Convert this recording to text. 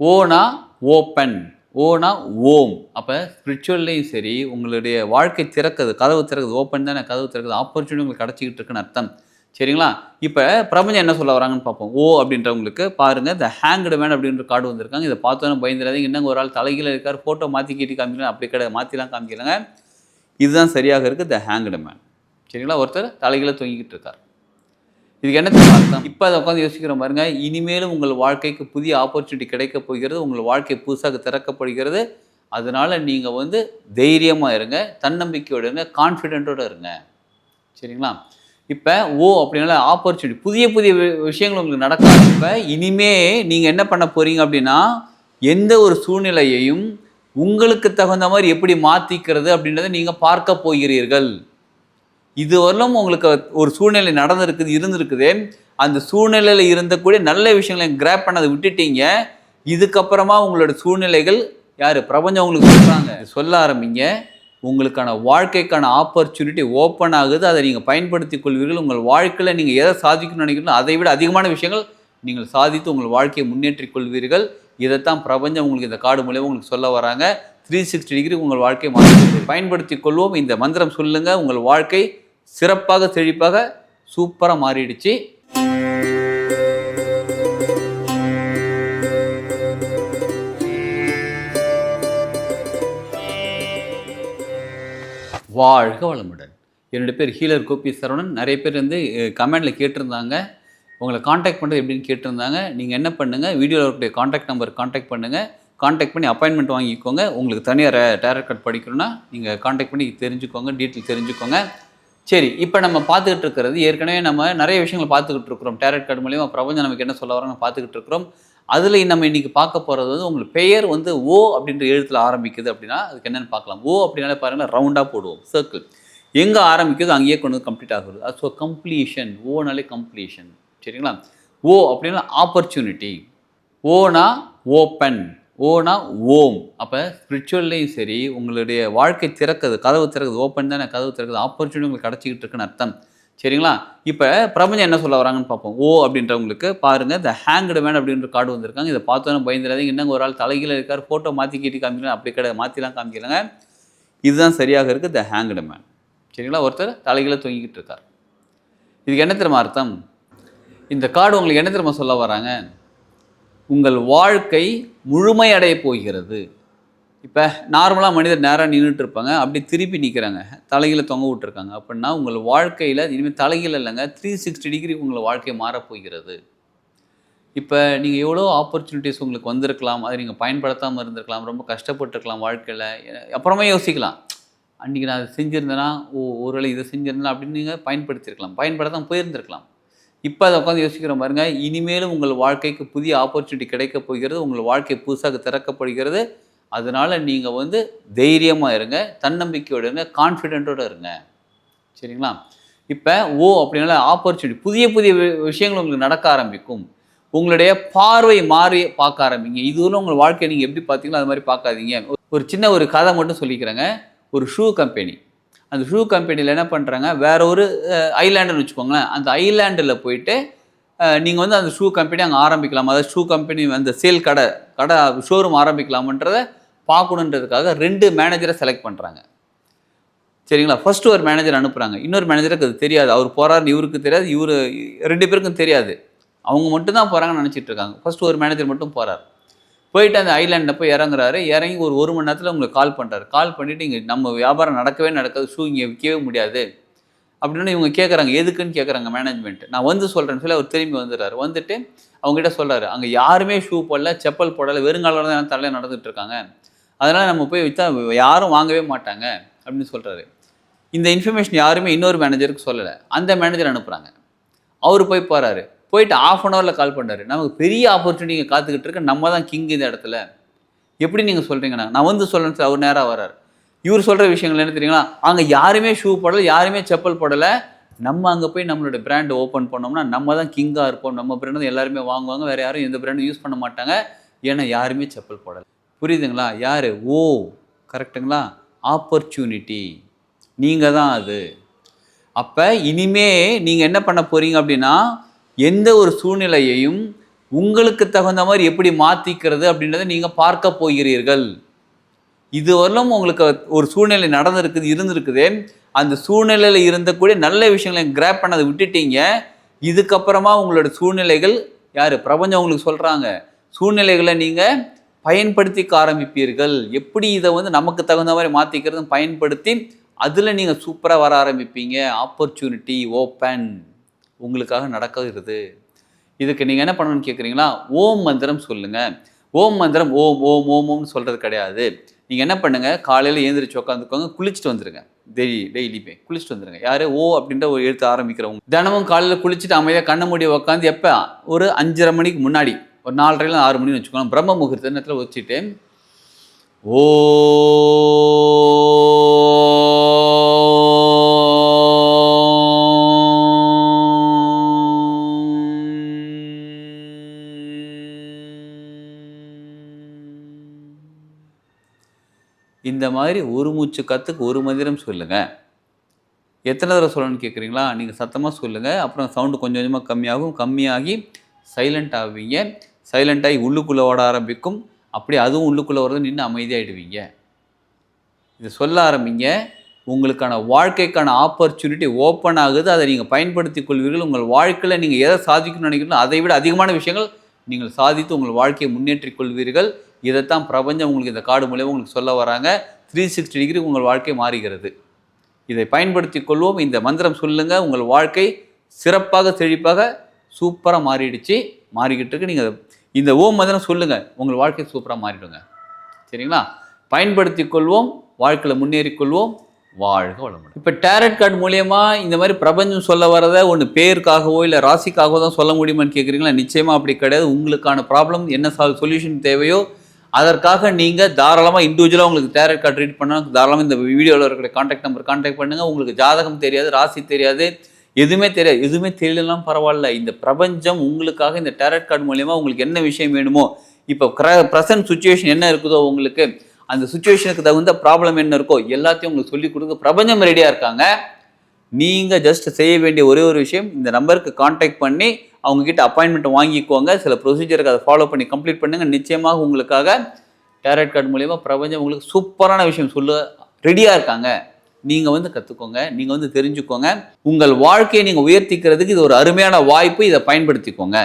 ஓனா ஓப்பன் ஓனா ஓம். அப்போ ஸ்பிரிச்சுவல்லையும் சரி உங்களுடைய வாழ்க்கை திறக்குது கதவு திறக்குது ஓப்பன் தானே கதவு திறக்குது ஆப்பர்ச்சுனிட்டி உங்களுக்கு கிடச்சிக்கிட்டு இருக்குன்னு அர்த்தம். சரிங்களா? இப்போ பிரபஞ்சம் என்ன சொல்ல வராங்கன்னு பார்ப்போம். ஓ அப்படின்றவங்களுக்கு பாருங்க இந்த ஹேங்கடு மேன் அப்படின்ற கார்டு வந்திருக்காங்க. இதை பார்த்தோன்னே பயந்துடாதீங்க. இன்னும் ஒரு ஆள் தலைகீழ இருக்கார் ஃபோட்டோ மாற்றி கீட்டி காமிக்கலாம் அப்படி கிடையாது மாற்றிலாம் காமிக்கலங்க. இதுதான் சரியாக இருக்குது த ஹேங்கடு மேன் சரிங்களா? ஒருத்தர் தலைகீழ தொங்கிக்கிட்டு இருக்கார். இதுக்கு என்ன அர்த்தம்? இப்போ அதை உட்காந்து யோசிக்கிற பாருங்க. இனிமேலும் உங்கள் வாழ்க்கைக்கு புதிய ஆப்பர்ச்சுனிட்டி கிடைக்க போகிறது உங்கள் வாழ்க்கை புதுசாக திறக்கப்படுகிறது. அதனால நீங்கள் வந்து தைரியமாக இருங்க தன்னம்பிக்கையோடு இருங்க கான்ஃபிடென்ட்டோடு இருங்க. சரிங்களா? இப்போ ஓ அப்படின்னால ஆப்பர்ச்சுனிட்டி புதிய புதிய வி- விஷயங்கள் உங்களுக்கு நடக்காது இப்போ இனிமே நீங்கள் என்ன பண்ண போகிறீங்க அப்படின்னா எந்த ஒரு சூழ்நிலையையும் உங்களுக்கு தகுந்த மாதிரி எப்படி மாற்றிக்கிறது அப்படின்றத நீங்கள் பார்க்க போகிறீர்கள். இதுவரையிலும் உங்களுக்கு ஒரு சூழ்நிலை நடந்திருக்குது இருந்திருக்குது. அந்த சூழ்நிலையில் இருந்தக்கூடிய நல்ல விஷயங்களை கிராப் பண்ணதை விட்டுட்டீங்க. இதுக்கப்புறமா உங்களோட சூழ்நிலைகள் யார்? பிரபஞ்சம் உங்களுக்கு சொல்கிறாங்க சொல்ல ஆரம்பிங்க. உங்களுக்கான வாழ்க்கைக்கான ஆப்பர்ச்சுனிட்டி ஓப்பன் ஆகுது. அதை நீங்கள் பயன்படுத்தி கொள்வீர்கள். உங்கள் வாழ்க்கையில் நீங்கள் எதை சாதிக்கணும்னு நினைக்கிறீங்களோ அதை விட அதிகமான விஷயங்கள் நீங்கள் சாதித்து உங்கள் வாழ்க்கையை முன்னேற்றிக் கொள்வீர்கள். இதைத்தான் பிரபஞ்சம் உங்களுக்கு இந்த காடு மூலியமாக உங்களுக்கு சொல்ல வராங்க. த்ரீ சிக்ஸ்டி டிகிரி உங்கள் வாழ்க்கையை மாற்றி பயன்படுத்திக் கொள்வோம். இந்த மந்திரம் சொல்லுங்கள் உங்கள் வாழ்க்கை சிறப்பாக செழிப்பாக சூப்பராக மாறிடுச்சு. வாழ்க வளமுடன். என்னுடைய பேர் ஹீலர் கோபி சரவணன். நிறைய பேர் வந்து கமெண்டில் கேட்டிருந்தாங்க. உங்களை காண்டாக்ட் பண்ணுறது எப்படின்னு கேட்டிருந்தாங்க. நீங்கள் என்ன பண்ணுங்கள் வீடியோவில் இருக்கக்கூடிய காண்டாக்ட் நம்பர் காண்டாக்ட் பண்ணுங்கள் காண்டாக்ட் பண்ணி அப்பாயின்மெண்ட் வாங்கிக்கோங்க. உங்களுக்கு தனியாக டேரக்ட் கார்டு படிக்கணும்னா நீங்கள் காண்டாக்ட் பண்ணி தெரிஞ்சுக்கோங்க டீட்டெயில் தெரிஞ்சுக்கோங்க. சரி இப்போ நம்ம பார்த்துக்கிட்டு இருக்கிறது ஏற்கனவே நம்ம நிறைய விஷயங்களை பார்த்துக்கிட்டு இருக்கிறோம். டேரட் கார்டு மூலியமாக பிரபஞ்சம் நமக்கு என்ன சொல்ல வரோம்னு பார்த்துக்கிட்டு இருக்கிறோம். அதில் நம்ம இன்னைக்கு பார்க்க போகிறது வந்து உங்களுக்கு பெயர் வந்து ஓ அப்படின்ற எழுத்தில் ஆரம்பிக்குது அப்படின்னா அதுக்கு என்னென்னு பார்க்கலாம். ஓ அப்படின்னாலே பாருங்கள் ரவுண்டாக போடுவோம் சர்க்கிள் எங்கே ஆரம்பிக்குதோ அங்கேயே கொண்டு வந்து கம்ப்ளீட் ஆகுது. அது ஸோ கம்ப்ளீஷன் ஓனாலே கம்ப்ளீஷன் சரிங்களா? ஓ அப்படின்னா ஆப்பர்ச்சுனிட்டி ஓனா ஓப்பன் ஓனா ஓம். அப்போ ஸ்பிரிச்சுவல்லையும் சரி உங்களுடைய வாழ்க்கை திறக்குது கதவு திறக்குது ஓப்பன் தானே கதவு திறக்குது ஆப்பர்ச்சுனிட்டி உங்களுக்கு கிடச்சிக்கிட்டு இருக்குன்னு அர்த்தம். சரிங்களா? இப்போ பிரபஞ்சம் என்ன சொல்ல வராங்கன்னு பார்ப்போம். ஓ அப்படின்றவங்களுக்கு பாருங்கள் இந்த ஹேங்கடு மேன் அப்படின்ற கார்டு வந்திருக்காங்க. இதை பார்த்தோன்னே பயந்துடாதீங்க. இன்னும் ஒரு ஆள் தலைகீழ இருக்கார் ஃபோட்டோ மாற்றி கீட்டி காமிக்கலாம் அப்படி கிடையாது. மாற்றிலாம் காமிக்கலங்க. இதுதான் சரியாக இருக்குது த ஹேங்கடு மேன் சரிங்களா? ஒருத்தர் தலைகீழ தொங்கிக்கிட்டு இருக்கார். இதுக்கு என்ன திரும்ப அர்த்தம்? இந்த கார்டு உங்களுக்கு என்ன திரும்ப சொல்ல வராங்க? உங்கள் வாழ்க்கை முழுமையடைய போகிறது. இப்போ நார்மலாக மனிதர் நேராக நின்றுட்டு இருப்பாங்க அப்படி திருப்பி நிற்கிறாங்க தலைகீழ தொங்க விட்டுருக்காங்க. அப்படின்னா உங்கள் வாழ்க்கையில் இனிமேல் தலைகீழ இல்லைங்க த்ரீ சிக்ஸ்டி டிகிரி உங்கள் வாழ்க்கை மாறப்போகிறது இப்போ நீங்கள் எவ்வளோ ஆப்பர்ச்சுனிட்டிஸ் உங்களுக்கு வந்திருக்கலாம். அதை நீங்கள் பயன்படுத்தாமல் இருந்திருக்கலாம். ரொம்ப கஷ்டப்பட்டுருக்கலாம் வாழ்க்கையில். அப்புறமே யோசிக்கலாம். அன்றைக்கி நான் அதை செஞ்சுருந்தேன்னா ஓ ஒருவேளை இதை செஞ்சுருந்தேன் அப்படின்னு நீங்கள் பயன்படுத்தியிருக்கலாம் பயன்படுத்தாமல் போயிருந்திருக்கலாம். இப்போ அதை உட்காந்து யோசிக்கிற பாருங்க. இனிமேலும் உங்கள் வாழ்க்கைக்கு புதிய ஆப்பர்ச்சுனிட்டி கிடைக்க போகிறது. உங்கள் வாழ்க்கை புதுசாக திறக்கப்படுகிறது. அதனால் நீங்கள் வந்து தைரியமாக இருங்க. தன்னம்பிக்கையோடு இருங்க. கான்ஃபிடென்ட்டோடு இருங்க. சரிங்களா? இப்போ ஓ அப்படின்னால ஆப்பர்ச்சுனிட்டி புதிய புதிய வி- விஷயங்கள் உங்களுக்கு நடக்க ஆரம்பிக்கும். உங்களுடைய பார்வை மாறி பார்க்க ஆரம்பிங்க. இதுவரை உங்கள் வாழ்க்கையை நீங்கள் எப்படி பார்த்தீங்களோ அது மாதிரி பார்க்காதீங்க. ஒரு சின்ன ஒரு கதை மட்டும் சொல்லிக்கிறேங்க. ஒரு ஷூ கம்பெனி அந்த ஷூ கம்பெனியில் என்ன பண்ணுறாங்க வேற ஒரு ஐலாண்டுன்னு வச்சுக்கோங்களேன். அந்த ஐலாண்டில் போயிட்டு நீங்கள் வந்து அந்த ஷூ கம்பெனி அங்கே ஆரம்பிக்கலாம். அதாவது ஷூ கம்பெனி அந்த சேல் கடை கடை ஷோரூம் ஆரம்பிக்கலாமன்றதை பார்க்கணுன்றதுக்காக ரெண்டு மேனேஜரை செலக்ட் பண்ணுறாங்க சரிங்களா? ஃபர்ஸ்ட் ஒரு மேனேஜர் அனுப்புகிறாங்க இன்னொரு மேனேஜருக்கு அது தெரியாது. அவர் போகிறாருன்னு இவருக்கு தெரியாது. இவர் ரெண்டு பேருக்கும் தெரியாது. அவங்க மட்டும் தான் போகிறாங்கன்னு நினச்சிட்டு இருக்காங்க. ஃபஸ்ட்டு ஒரு மேனேஜர் மட்டும் போகிறார் போயிட்டு அந்த ஐலாண்டில் போய் இறங்குறாரு. இறங்கி ஒரு ஒரு மணி நேரத்தில் உங்களுக்கு கால் பண்ணுறாரு கால் பண்ணிவிட்டு இங்கே நம்ம வியாபாரம் நடக்கவே நடக்காது. ஷூ இங்கே விற்கவே முடியாது. அப்படின்னு இவங்க கேட்குறாங்க எதுக்குன்னு கேட்குறாங்க மேனேஜ்மெண்ட் நான் வந்து சொல்கிறேன்னு சொல்லி அவர் திரும்பி வந்துடுறாரு. வந்துட்டு அவங்ககிட்ட சொல்கிறாரு அங்கே யாருமே ஷூ போடல செப்பல் போடலை வெறுங்காலோட தான் தலையில் நடந்துகிட்டு இருக்காங்க. அதனால் நம்ம போய் விற்றா யாரும் வாங்கவே மாட்டாங்க அப்படின்னு சொல்கிறாரு இந்த இன்ஃபர்மேஷன் யாருமே இன்னொரு மேனேஜருக்கு சொல்லலை. அந்த மேனேஜர் அனுப்புகிறாங்க அவர் போய் போகிறாரு போயிட்டு ஆஃப் அன் ஹவரில் கால் பண்ணார் நமக்கு பெரிய ஆப்பர்ச்சுனிட்டி காத்துக்கிட்டு இருக்கு. நம்ம தான் கிங் இந்த இடத்துல. எப்படி நீங்கள் சொல்கிறீங்கண்ணா நான் வந்து சொல்லணும்னு அவர் நேராக வரார் இவர் சொல்கிற விஷயங்கள் என்ன தெரியுங்களா? அங்கே யாருமே ஷூ போடலை யாருமே செப்பல் போடலை. நம்ம அங்கே போய் நம்மளோட பிராண்ட் ஓப்பன் பண்ணோம்னா நம்ம தான் கிங்காக இருப்போம். நம்ம பிராண்ட் தான் எல்லாருமே வாங்குவாங்க. வேறு யாரும் எந்த பிராண்டும் யூஸ் பண்ண மாட்டாங்க. ஏன்னா யாருமே செப்பல் போடலை. புரியுதுங்களா? யார்? ஓ கரெக்டுங்களா ஆப்பர்ச்சுனிட்டி நீங்கள் தான் அது. அப்போ இனிமே நீங்கள் என்ன பண்ண போகிறீங்க அப்படின்னா எந்த ஒரு சூழ்நிலையையும் உங்களுக்கு தகுந்த மாதிரி எப்படி மாற்றிக்கிறது அப்படின்றத நீங்கள் பார்க்க போகிறீர்கள். இதுவரையிலும் உங்களுக்கு ஒரு சூழ்நிலை நடந்திருக்குது இருந்திருக்குது. அந்த சூழ்நிலையில் இருந்தக்கூடிய நல்ல விஷயங்களை கிராப் பண்ணதை விட்டுட்டீங்க. இதுக்கப்புறமா உங்களோட சூழ்நிலைகள் யார்? பிரபஞ்சம் உங்களுக்கு சொல்கிறாங்க சூழ்நிலைகளை நீங்கள் பயன்படுத்திக்க ஆரம்பிப்பீர்கள். எப்படி இதை வந்து நமக்கு தகுந்த மாதிரி மாற்றிக்கிறது பயன்படுத்தி அதில் நீங்கள் சூப்பராக வர ஆரம்பிப்பீங்க. ஆப்பர்ச்சுனிட்டி ஓப்பன் உங்களுக்காக நடக்கிறது. இதுக்கு நீங்கள் என்ன பண்ணணும்னு கேட்குறீங்களா ஓம் மந்திரம் சொல்லுங்கள் ஓம் மந்திரம் ஓம் ஓம் ஓம் ஓம்னு சொல்கிறது கிடையாது. நீங்கள் என்ன பண்ணுங்கள் காலையில் ஏந்திரிச்சு உட்காந்துக்கோங்க குளிச்சுட்டு வந்துடுங்க டெய்லி டெய்லியுமே குளிச்சுட்டு வந்துருங்க. யார்? ஓ அப்படின்ற ஒரு எழுத்து ஆரம்பிக்கிறவங்க. தினமும் காலையில் குளிச்சுட்டு அமைதியாக கண்ண மூடி உட்காந்து எப்போ? ஒரு அஞ்சரை மணிக்கு முன்னாடி. ஒரு நாலரைல ஆறு மணின்னு வச்சுக்கோங்க. பிரம்ம முகூர்த்த நேரத்தில் வச்சுட்டு இந்த மாதிரி ஒரு மூச்சு கற்றுக்கு ஒரு மந்திரம் சொல்லுங்கள் எத்தனை தடவை சொல்லணும்னு கேட்குறீங்களா நீங்கள் சத்தமாக சொல்லுங்கள் அப்புறம் சவுண்டு கொஞ்சம் கொஞ்சமாக கம்மியாகும். கம்மியாகி சைலண்ட் ஆவீங்க. சைலண்ட் ஆகி உள்ளுக்குள்ளே ஓட ஆரம்பிக்கும். அப்படியே அதுவும் உள்ளுக்குள்ளே வரது நின்று அமைதியாகிடுவீங்க இது சொல்ல ஆரம்பிங்க. உங்களுக்கான வாழ்க்கைக்கான ஆப்பர்ச்சுனிட்டி ஓப்பன் ஆகுது. அதை நீங்கள் பயன்படுத்தி கொள்வீர்கள். உங்கள் வாழ்க்கையில் நீங்கள் எதை சாதிக்கணும்னு நினைக்கிறீங்களோ அதை விட அதிகமான விஷயங்கள் நீங்கள் சாதித்து உங்கள் வாழ்க்கையை முன்னேற்றிக் கொள்வீர்கள். இதைத்தான் பிரபஞ்சம் உங்களுக்கு இந்த கார்டு மூலியமாக உங்களுக்கு சொல்ல வராங்க. த்ரீ சிக்ஸ்டி டிகிரி உங்கள் வாழ்க்கை மாறுகிறது. இதை பயன்படுத்தி கொள்வோம். இந்த மந்திரம் சொல்லுங்கள் உங்கள் வாழ்க்கை சிறப்பாக செழிப்பாக சூப்பராக மாறிடுச்சு. மாறிக்கிட்டு இருக்கு. நீங்கள் இந்த ஓம் மந்திரம் சொல்லுங்கள் உங்கள் வாழ்க்கை சூப்பராக மாறிடுங்க. சரிங்களா? பயன்படுத்தி கொள்வோம். வாழ்க்கையில் முன்னேறி கொள்வோம். வாழ்க வளமுடன். இப்போ டேரட் கார்டு மூலயமா இந்த மாதிரி பிரபஞ்சம் சொல்ல வரதை ஒன்று பேருக்காகவோ இல்லை ராசிக்காகவோ தான் சொல்ல முடியுமான்னு கேட்குறீங்களா நிச்சயமாக அப்படி கிடையாது. உங்களுக்கான ப்ராப்ளம் என்ன சால் சொல்யூஷன் தேவையோ அதற்காக நீங்கள் தாராளமாக இண்டிவிஜுவலாக உங்களுக்கு டேரட் கார்டு ரீட் பண்ணால் தாராளமாக இந்த வீடியோவில் இருக்கிற காண்டாக்ட் நம்பர் காண்டாக்ட் பண்ணுங்கள் உங்களுக்கு ஜாதகம் தெரியாது ராசி தெரியாது எதுவுமே தெரியாது. எதுவுமே தெரியலனாலும் பரவாயில்ல. இந்த பிரபஞ்சம் உங்களுக்காக இந்த டேரட் கார்டு மூலயமா உங்களுக்கு என்ன விஷயம் வேணுமோ இப்போ க்ர ப்ரெசன்ட் சுச்சுவேஷன் என்ன இருக்குதோ உங்களுக்கு அந்த சுச்சுவேஷனுக்கு தகுந்த ப்ராப்ளம் என்ன இருக்கோ எல்லாத்தையும் உங்களுக்கு சொல்லி கொடுக்க பிரபஞ்சம் ரெடியாக இருக்காங்க. நீங்கள் ஜஸ்ட் செய்ய வேண்டிய ஒரே ஒரு விஷயம் இந்த நம்பருக்கு காண்டாக்ட் பண்ணி அவங்கக்கிட்ட அப்பாயின்மெண்ட் வாங்கிக்கோங்க. சில ப்ரொசீஜருக்கு அதை ஃபாலோ பண்ணி கம்ப்ளீட் பண்ணுங்கள் நிச்சயமாக உங்களுக்காக டேரட் கார்டு மூலயமா பிரபஞ்சம் உங்களுக்கு சூப்பரான விஷயம் சொல்ல ரெடியாக இருக்காங்க. நீங்கள் வந்து கற்றுக்கோங்க நீங்கள் வந்து தெரிஞ்சுக்கோங்க. உங்கள் வாழ்க்கையை நீங்கள் உயர்த்திக்கிறதுக்கு இது ஒரு அருமையான வாய்ப்பு. இதை பயன்படுத்திக்கோங்க.